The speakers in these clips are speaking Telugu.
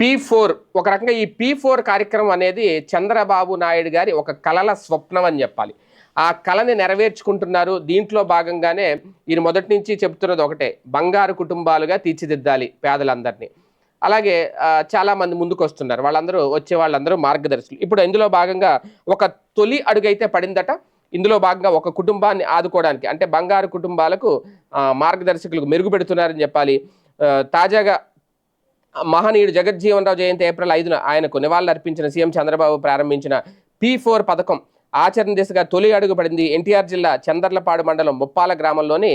పీ ఫోర్ ఒక రకంగా ఈ పీ ఫోర్ కార్యక్రమం అనేది చంద్రబాబు నాయుడు గారి ఒక కలల స్వప్నం అని చెప్పాలి. ఆ కళని నెరవేర్చుకుంటున్నారు. దీంట్లో భాగంగానే ఈయన మొదటి నుంచి చెప్తున్నది ఒకటే బంగారు కుటుంబాలుగా తీర్చిదిద్దాలి పేదలందరినీ. అలాగే చాలామంది ముందుకు వస్తున్నారు వాళ్ళందరూ వచ్చే వాళ్ళందరూ మార్గదర్శులు. ఇప్పుడు ఇందులో భాగంగా ఒక తొలి అడుగైతే పడిందట. ఇందులో భాగంగా ఒక కుటుంబాన్ని ఆదుకోవడానికి అంటే బంగారు కుటుంబాలకు మార్గదర్శకులకు మెరుగుపెడుతున్నారని చెప్పాలి. తాజాగా మహనీయుడు జగజ్జీవన్ రావు జయంతి ఏప్రిల్ ఐదున ఆయనకు నివాళులు అర్పించిన సీఎం చంద్రబాబు ప్రారంభించిన పీ ఫోర్ పథకం ఆచరణ దిశగా తొలి అడుగు పడింది. ఎన్టీఆర్ జిల్లా చందర్లపాడు మండలం ముప్పాల గ్రామంలోని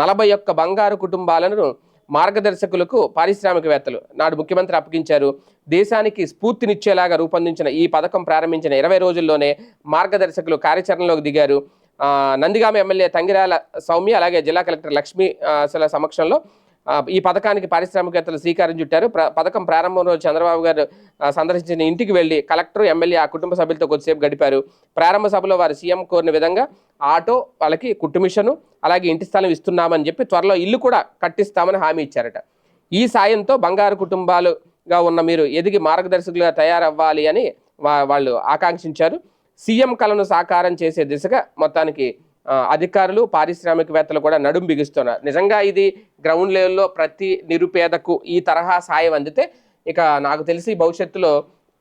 నలభై ఒక్క బంగారు కుటుంబాలను మార్గదర్శకులకు పారిశ్రామికవేత్తలు నాడు ముఖ్యమంత్రి అప్పగించారు. దేశానికి స్ఫూర్తినిచ్చేలాగా రూపొందించిన ఈ పథకం ప్రారంభించిన ఇరవై రోజుల్లోనే మార్గదర్శకులు కార్యాచరణలోకి దిగారు. నందిగామ ఎమ్మెల్యే తంగిరాల సౌమ్య అలాగే జిల్లా కలెక్టర్ లక్ష్మీ సమక్షంలో ఈ పథకానికి పారిశ్రామికవేత్తలు శ్రీకారం చుట్టారు. పథకం ప్రారంభం రోజు చంద్రబాబు గారు సందర్శించిన ఇంటికి వెళ్ళి కలెక్టర్ ఎమ్మెల్యే ఆ కుటుంబ సభ్యులతో కొద్దిసేపు గడిపారు. ప్రారంభ సభలో వారు సీఎం కోరిన విధంగా ఆటో వాళ్ళకి కుట్టు మిషను అలాగే ఇంటి స్థలం ఇస్తున్నామని చెప్పి త్వరలో ఇల్లు కూడా కట్టిస్తామని హామీ ఇచ్చారట. ఈ సాయంతో బంగారు కుటుంబాలుగా ఉన్న మీరు ఎదిగి మార్గదర్శకులుగా తయారవ్వాలి అని వా- వాళ్ళు ఆకాంక్షించారు. సీఎం కలను సాకారం చేసే దిశగా మొత్తానికి అధికారులు పారిశ్రామికవేత్తలు కూడా నడుం బిగిస్తున్నారు. నిజంగా ఇది గ్రౌండ్ లెవెల్లో ప్రతి నిరుపేదకు ఈ తరహా సాయం అందితే ఇక నాకు తెలిసి భవిష్యత్తులో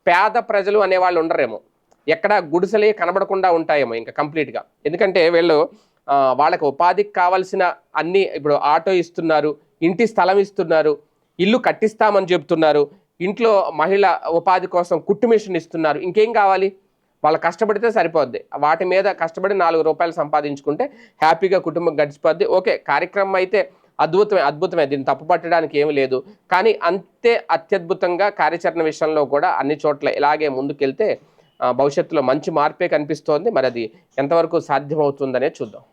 పేద ప్రజలు అనేవాళ్ళు ఉండరేమో. ఎక్కడ గుడిసెలే కనబడకుండా ఉంటాయేమో ఇంకా కంప్లీట్గా. ఎందుకంటే వీళ్ళు వాళ్ళకి ఉపాధికి కావాల్సిన అన్ని ఇప్పుడు ఆటో ఇస్తున్నారు ఇంటి స్థలం ఇస్తున్నారు ఇల్లు కట్టిస్తామని చెప్తున్నారు ఇంట్లో మహిళ ఉపాధి కోసం కుట్టు మిషన్ ఇస్తున్నారు. ఇంకేం కావాలి? వాళ్ళు కష్టపడితే సరిపోద్ది. వాటి మీద కష్టపడి నాలుగు రూపాయలు సంపాదించుకుంటే హ్యాపీగా కుటుంబం గడిచిపోద్ది. ఓకే కార్యక్రమం అయితే అద్భుతమే అద్భుతమే. దీన్ని తప్పుపట్టడానికి ఏమీ లేదు. కానీ అంతే అత్యద్భుతంగా కార్యాచరణ విషయంలో కూడా అన్ని చోట్ల ఇలాగే ముందుకెళ్తే భవిష్యత్తులో మంచి మార్పే కనిపిస్తోంది. మరి అది ఎంతవరకు సాధ్యమవుతుందనే చూద్దాం.